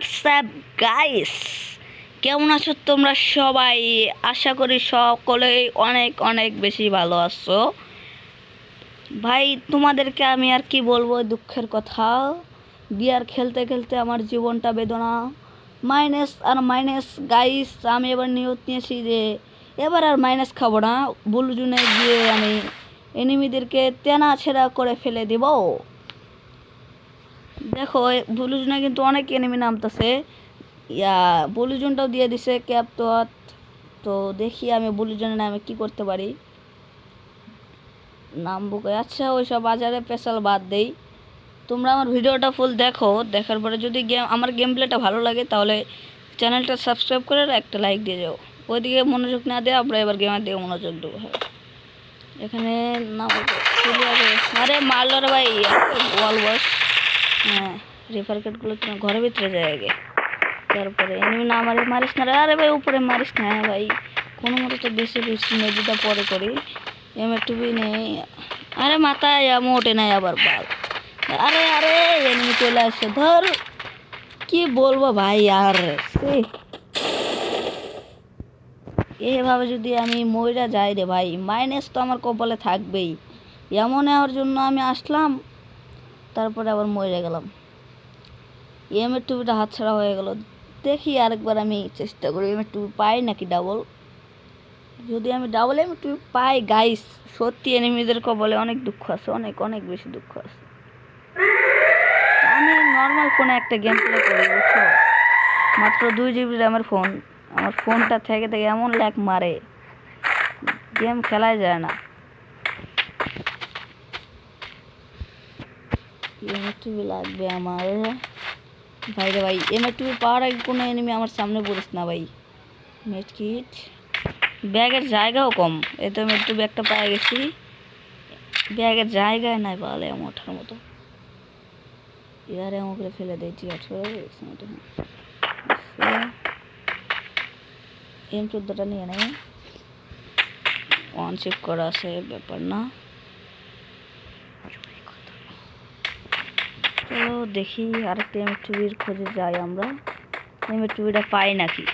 WhatsApp guys কেমন আছো তোমরা সবাই? আশা করি সকলেই অনেক অনেক বেশি ভালো আছো। ভাই, তোমাদেরকে আমি আর কি বলব দুঃখের কথা। বিয়ার খেলতে খেলতে আমার জীবনটা বেদনা। মাইনাস আর মাইনাস গাইস আমি এবার নিয়ত নিয়েছি যে এবার আর মাইনাস খাব না। বুলজুনে গিয়ে আমি এনিমিদেরকে তেনা ছেঁড়া করে ফেলে দেবো। দেখো ব্লুজনে কিন্তু অনেক এনিমি নামতেছে। ইয়া ব্লুজনটাও দিয়ে দিছে ক্যাপ তো তো দেখি আমি ব্লুজনের নামে কি করতে পারি। নাম বুকে আচ্ছা ওইসব বাজারে স্পেশাল বাদ দেই। তোমরা আমার ভিডিওটা ফুল দেখো। দেখার পরে যদি গেম আমার গেম প্লেটা ভালো লাগে, তাহলে চ্যানেলটা সাবস্ক্রাইব করে আর একটা লাইক দিয়ে যাও। ওইদিকে মনোযোগ না দিয়ে আমরা এবার গেমের দিকে মনোযোগ দেবো। এখানে না আরে মারলো রে ভাই ওয়াল বস। হ্যাঁ রেফার কার্ডগুলো তোমার ঘরের ভিতরে যায় আগে। তারপরে এমনি না মারে মারিস না রে। আরে ভাই, উপরে মারিস না। হ্যাঁ ভাই, কোনো মতো তো বেশি বেশি মেজিটা পরে করি। এম একটু বি নেই। আরে মাথায় ওঠে নাই আবার বাল। আরে আরে, এমনি চলে আসে ধর, কি বলব ভাই আর? এভাবে যদি আমি মইরা যাই রে ভাই মাইনাস তো আমার কপালে থাকবেই। এমন নেওয়ার জন্য আমি আসলাম। তারপরে আবার মরে গেলাম। এম এর টুপিটা হাতছাড়া হয়ে গেল। দেখি আরেকবার আমি চেষ্টা করি এম এর টুপি পাই নাকি ডাবল যদি আমি ডাবল এম এর টুপি পাই গাইস সত্যি এনিমিদের কবলে অনেক দুঃখ আছে, অনেক অনেক বেশি দুঃখ আছে। আমি নর্মাল ফোনে একটা গেম প্লে করি, বুঝছ? মাত্র দুই জিবি র্যামের ফোন আমার ফোনটা থেকে থেকে এমন ল্যাক মারে। গেম খেলাই যায় না। এমএর টিভি লাগবে আমার। ভাই রে ভাই এমএর টিভি পাওয়ার আগে কোনো এনিমি আমার সামনে পড়িস না ভাই। নেট কিট ব্যাগের জায়গাও কম। এ তো টিভি একটা পায়ে গেছি। ব্যাগের জায়গায় নাই পালে এমন ওঠার মতো। এবারে করে ফেলে দেয় ঠিক আছে? এম চোদ্দোটা নিয়ে নেই ওয়ান চেক করা আছে, ব্যাপার না। চলো দেখি আরেকটা এম টুবির খোঁজে যাই আমরা। এম টুবিটা পাই নাকি?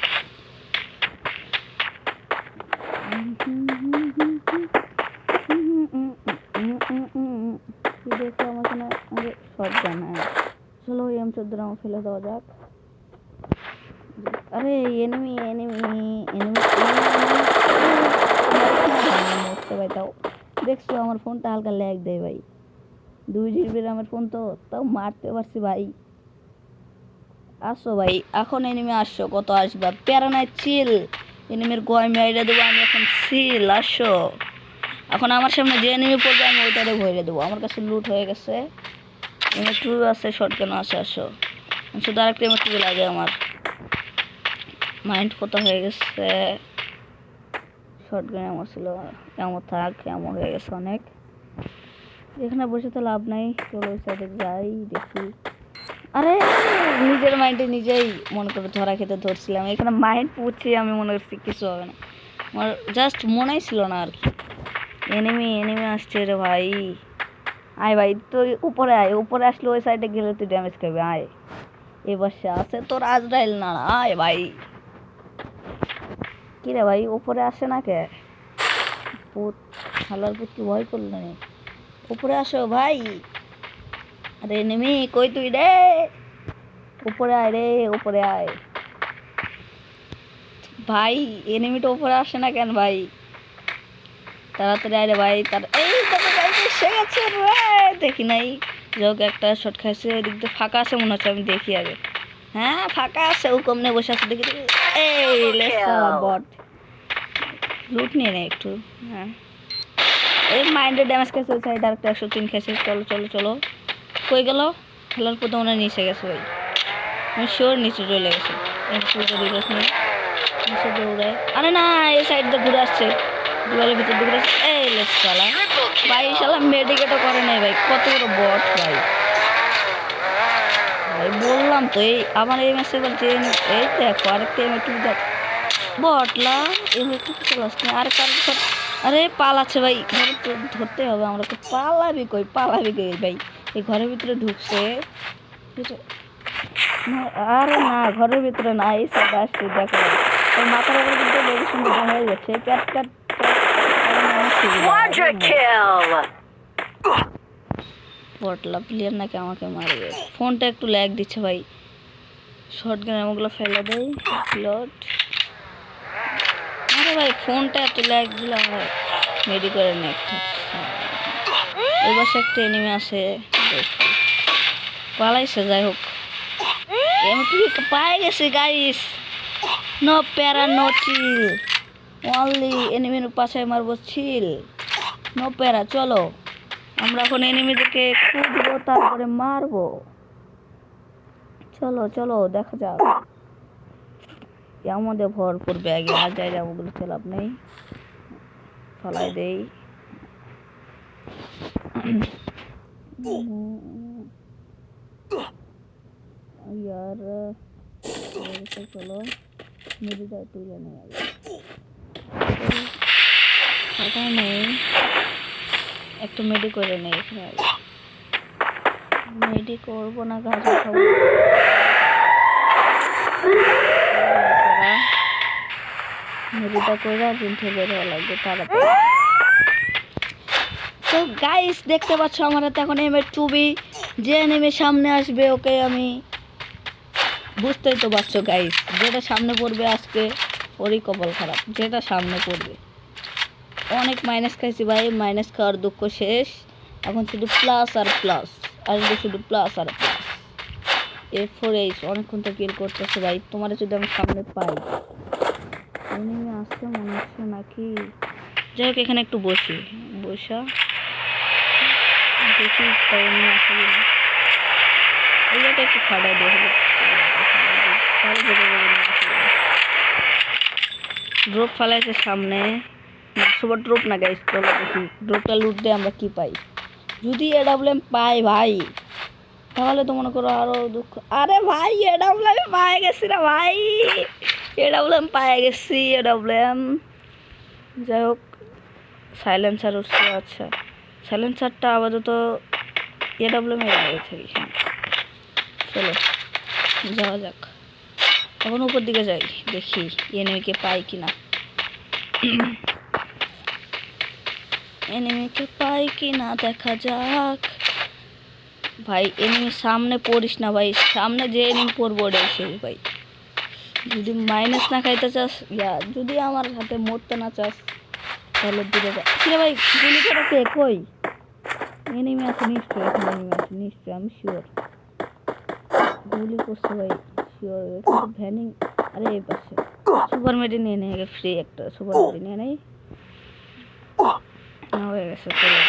দেখো আমার এখানে আগে সব জানা চলো এম চোদ্দটা আমার ফেলে দেওয়া যাক। আরে এনিমি এনিমি এনিমি মরতে তাও। দেখছ, আমার ফোনটা হালকা ল্যাগ দেয় ভাই। দুই জিবি আমার ফোন তো, তাও মারতে পারছি ভাই। আসো ভাই, এখন এনিমে আসছো কত আসবা? প্যারা নাই চিল এনিমির গয় মেরে দেবো, আমি এখন সিল আসো। এখন আমার সামনে যে এনিমি পড়বে, আমি ওইটারে ভরে দেবো। আমার কাছে লুট হয়ে গেছে। এমনি টু আছে শর্ট কেন আছে, আসো। শুধু আরেকটা এমনি টু লাগে আমার। মাইন্ড কত হয়ে গেছে? শর্ট গান এমন ছিল এমন থাক এমন হয়ে গেছে অনেক। এখানে বসে তো লাভ নাই, চলো ওই সাইডে যাই, দেখি। আরে, নিজের মাইন্ডে নিজেই মনে করে ধরা খেতে ধরছিলাম। এখানে মাইন্ড পুছি আমি মনে করছি কিছু হবে না। আমার জাস্ট মনেই ছিল না আর কি। এনিমি এনিমি আসছে রে ভাই। আয় ভাই, তুই উপরে আয়, উপরে আসলে ওই সাইডে গেলে তুই ড্যামেজ খাবি, আয়। এবার সে আছে তোর আজরাইল না আয় ভাই। কি রে ভাই, উপরে আসে না কে? পুত হালার পুত কি ভয় করল না উপরে আসো ভাই। আরে নেমি কই তুই রে? উপরে আয় রে উপরে আয়। ভাই এনিমিটা উপরে আসে না কেন ভাই? তাড়াতাড়ি আয় রে ভাই তার এই দেখো ভাই গেছে রে। দেখি নাই যোগ একটা শট খাইছে ওই দিক দিয়ে ফাঁকা আছে মনে হচ্ছে আমি দেখি আগে। হ্যাঁ ফাঁকা আছে ও কমনে বসে আছে দেখি এই বট। লুট নিয়ে নে একটু হ্যাঁ। মাইন্ডে ড্যামেজ খেয়েছে সাইড আরেকটা একশো তিন খেয়েছে, চলো চলো চলো। কই গেল? খেলার প্রথম হয় নিচে গেছে ওই শিওর নিচে চলে গেছে। নিচে দৌড়ায়। আরে না, এই সাইড দিয়ে ঘুরে আসছে। দুয়ারের ভিতর ঘুরে আসছে। এই শালা। ভাই শালা মেডিকেটও করে নাই ভাই। কত বড় বট ভাই। ভাই, বললাম তো, এই আমার এই ম্যাচে বলছে এই দেখো আরেকটা এম একটু দেখ বটলা এম একটু চলাস না আর কার আরে পালাচ্ছে ভাই ঘরে তো ধরতে হবে আমরা তো পালাবি কই পালাবি কই ভাই? এই ঘরের ভিতরে ঢুকছে। না, আরে না ঘরের ভিতরে না এই সব আসছে দেখো। ওর মাথার উপরে কিন্তু লেগে সুন্দর হয়ে গেছে প্যাট প্যাট Quadra পটলা প্লেয়ার নাকি আমাকে মারবে? ফোনটা একটু ল্যাগ দিচ্ছে ভাই। শর্ট গান এমনগুলো ফেলে দেয় প্লট আরে ভাই, ফোনটা ল্যাগ দিলে হয় মেডি করে নে একটা এনিমে আছে। পালাইছে, যাই হোক। পাই গেছে গাইস নো প্যারা নো চিল অনলি এনিমির পাশে মারবো চিল নো প্যারা চলো। আমরা এখন এনিমিদেরকে খুঁজবো, তারপরে মারবো। চলো চলো, দেখা যাক। মধ্যে ভরপুর ব্যাগে? আর যাই ওগুলো তো নেই। ফলাই দেই। ইয়ার চলো মেডিটা তুলে নেই ফাঁকা নেই একটু মেডি করে নেই এখানে মেডি করব না গাছে খাব তো গাইস দেখতে পাচ্ছ আমার হাতে এখন যে সামনে আসবে, ওকে আমি বুঝতেই তো পারছ গাইস যেটা সামনে পড়বে আজকে, ওরই কপাল খারাপ, যেটা সামনে পড়বে। অনেক মাইনাস খাইছি ভাই মাইনাস খাওয়ার দুঃখ শেষ, এখন শুধু প্লাস আর প্লাস আসবে শুধু প্লাস আর প্লাস এর ফোর এইচ অনেকক্ষণ তো কিল করতেছে ভাই। তোমার যদি আমি সামনে পাই। এনিমি আসছে মনে হচ্ছে নাকি যাই হোক এখানে একটু বসি। বসা। দেখি তাই এনিমি আসে কিনা একটু খাড়াই দেখব ড্রপ ফেলাইছে সামনে। সুপার ড্রপ না গাইস চলো দেখি। ড্রপটা লুট দিয়ে আমরা কি পাই? যদি এডাব্লিউএম পাই ভাই। তাহলে তো মনে করো আরও দুঃখ। আরে ভাই এডাব্লিউএম পাই গেছি রে ভাই। এডাব্লিউএম পায়ে গেছি এডাব্লিউএম যাই হোক সাইলেন্সার উঠছে আচ্ছা সাইলেন্সারটা আপাতত এ গেছে চলো, যাওয়া যাক। এখন উপর দিকে যাই, দেখি এনিমিকে পাই কিনা। এনিমিকে পাই কিনা, দেখা যাক। ভাই এনিমি সামনে পড়িস না ভাই, সামনে যে এনিমি পড়ব ওটাই ভাই। যদি মাইনাস না খাইতে চাস, ইয়া, যদি আমার হাতে মরতে না চাস, তাহলে দূরে যা। কিরে ভাই, গুলি করে কে? কই? এনিমি আছে নিশ্চয় এখানে এনিমি আছে নিশ্চয় আমি শিওর গুলি করছে ভাই শিওর ভ্যানিং আরে এই পাশে। সুপার মেডি নিয়ে নেই ফ্রি একটা সুপার মেডি নিয়ে নেই। হয়ে গেছে, চলো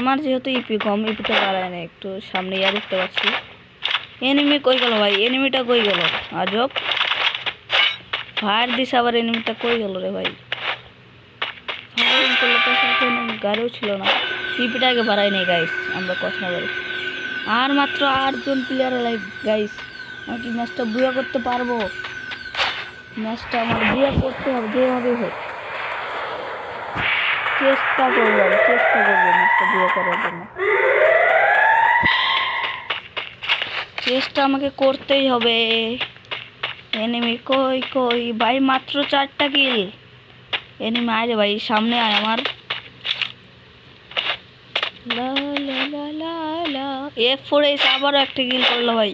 আমার যেহেতু ইপি কম ইপিটা বাড়ায় না একটু সামনে ইয়ার উঠতে পারছি এনিমি কই গেল ভাই? এনিমিটা কই গেল? আজব। ফায়ার দিস আবার এনিমিটা কই গেল রে ভাই? গাড়িও ছিল না। ইপিটা আগে বাড়াই নেই গাইস আমরা কথা বলি। আর মাত্র আটজন প্লেয়ার লাইভ গাইস আমি কি ম্যাচটা বুয়া করতে পারব? ম্যাচটা আমার বুয়া করতে হবে যেভাবে হোক। চেষ্টা করব আমি, চেষ্টা করব ম্যাচটা বুয়া করার জন্য। চেষ্টা আমাকে করতেই হবে। এনিমি কই কই? ভাই মাত্র চারটা কিল এনিমি আয় রে ভাই সামনে আয় আমার। এফ ফোর এসে আবারও একটা কিল করল ভাই।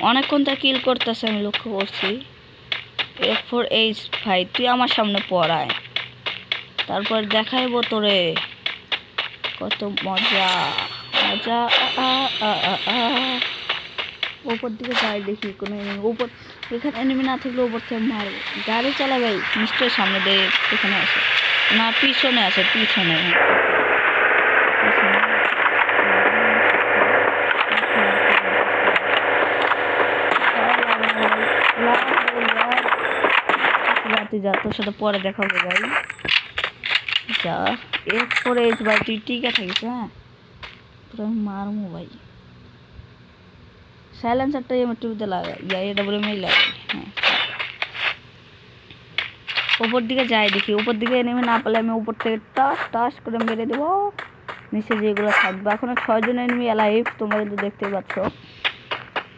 অনেকক্ষণ তা কিল করতেছে আমি লক্ষ্য করছি। এফ ফোর এইচ ভাই তুই আমার সামনে পড়ায় তারপর দেখাইবো তোরে। কত মজা। মজা। উপর দিকে যাই দেখি কোনো উপর এখানে এনিমি না থাকলে ওপর থেকে মারবো। গাড়ি চালাবে ভাই নিশ্চয়ই সামনে দিয়ে এখানে আসে। না পিছনে আছে পিছনে। হ্যাঁ। পিছনে। যা তোর সাথে পরে দেখাবো ভাই। যা এরপরে ভাই তুই টিকে থাকিস হ্যাঁ তোর আমি মারমু ভাই। সাইলেন্সারটা আমার টিভিতে লাগাই, ইয়া এটা বলে মেয়ে লাগাই হ্যাঁ। উপর দিকে যাই দেখি উপর দিকে নেমে না পেলে আমি উপর থেকে টাস টাস করে মেরে দেবো। নিচে যেগুলো থাকবে, এখন ছয়জন এনিমি লাইভ তোমরা কিন্তু দেখতেই পাচ্ছ।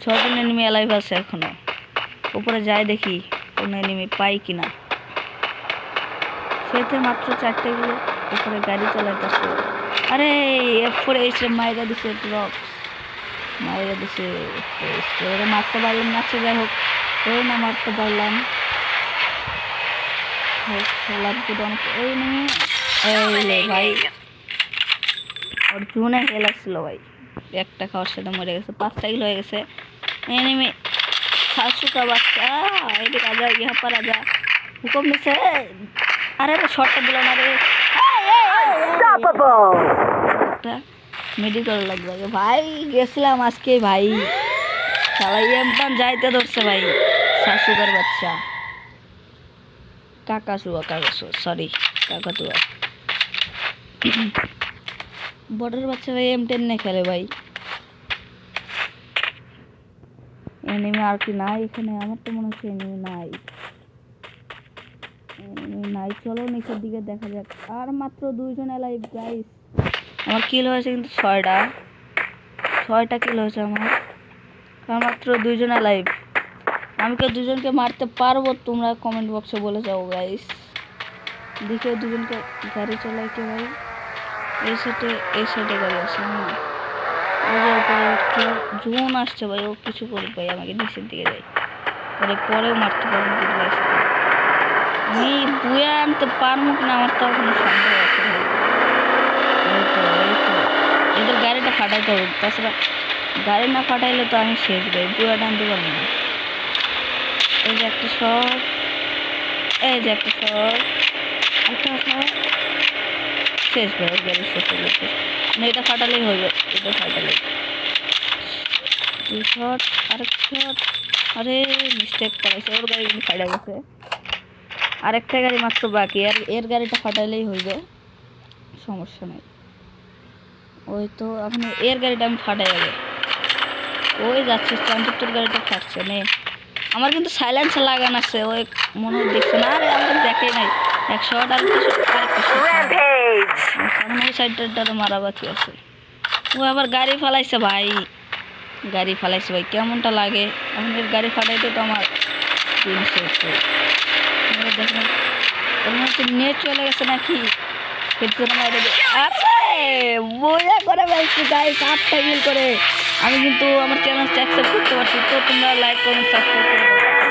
ছজন এনিমি অ্যালাইভ আছে এখনও। উপরে যাই দেখি, কোনো এনিমি পাই কিনা। সেতে মাত্র চারটে গুলো উপরে গাড়ি চালাইতেছে আরে, এরপরে এসে মাইরা দিছে ড্রপ মাইরা দিছে ওরা মারতে পারলাম না আচ্ছা যাই হোক ওই না মারতে পারলাম। অনেক নিয়ে ভাই ভাই। একটা মরে গেছে হয়ে গেছে। বাচ্চা আজা ইহা পর আজা হুকুম আরে তো শর্টটা দিল না রে। মেডিকেল লাগবে ভাই গেছিলাম আজকে ভাই। চালাই এমটান যাইতে ধরছে ভাই। শাশুকার বাচ্চা। কাকা শুয়া কাকা সরি কাকা তুয়া বর্ডার বাচ্চা ভাই এম টেন নে খেলে ভাই। এনিমি আর কি নাই এখানে আমার তো মনে হচ্ছে এনিমি নাই। নাই, চলো নিচের দিকে দেখা যাক। আর মাত্র দুইজন এলাই গাইস আমার কিল হয়েছে কিন্তু ছয়টা। ছয়টা কিল হয়েছে আমার। আর মাত্র দুইজন লাইভ আমি কেউ দুজনকে মারতে পারব? তোমরা কমেন্ট বক্সে বলে যাও গাইস দেখে দুজনকে গাড়ি চালাই কে ভাই? এই সাইডে এই সাইডে গাড়ি আছে জোন আসছে ভাই, ও কিছু করুক ভাই, আমাকে নিচের দিকে যাই। পরে পরেও মারতে পারব আমি বুয়ে আনতে পারব কিনা আমার তো কোনো সন্দেহ আছে এদের গাড়িটা ফাটাইতে হবে। তাছাড়া গাড়ি না ফাটাইলে তো আমি শেষ ভাই, বুয়া টানতে পারব না। এই যে একটা শট এই যে একটা শট একটা শট শেষ ভাই গাড়ি শেষ হয়ে গেছে। মানে এটা ফাটালেই হইবে, এটা ফাটালেই। দুই শট আরেক শট আরে মিস্টেক করেছে ওর গাড়ি ফাটা গেছে। আরেকটা গাড়ি মাত্র বাকি। আর এর গাড়িটা ফাটাইলেই হইবে। সমস্যা নেই। ওই তো এখন এর গাড়িটা আমি ফাটাই যাবে ওই যাচ্ছে, চন্দ্রপুর গাড়িটা ফাটছে, নে। আমার কিন্তু সাইলেন্স লাগান আছে, ওই মনে দেখছে না আরে আমাকে দেখে নাই। একশো ওই সাইডটা মারা বাকি আছে। ও আবার গাড়ি ফালাইছে ভাই। গাড়ি ফালাইছে ভাই, কেমনটা লাগে? এখন গাড়ি ফাটাইতে তো আমার হয়ে এবার দেখেন তোমার তো নেট চলে গেছে নাকি মজা করে ফেলছি গাইস আটটা করে আমি কিন্তু আমার চ্যানেলটা অ্যাকসেপ্ট করতে পারছি তো তোমরা লাইক কমেন্ট সাবস্ক্রাইব করে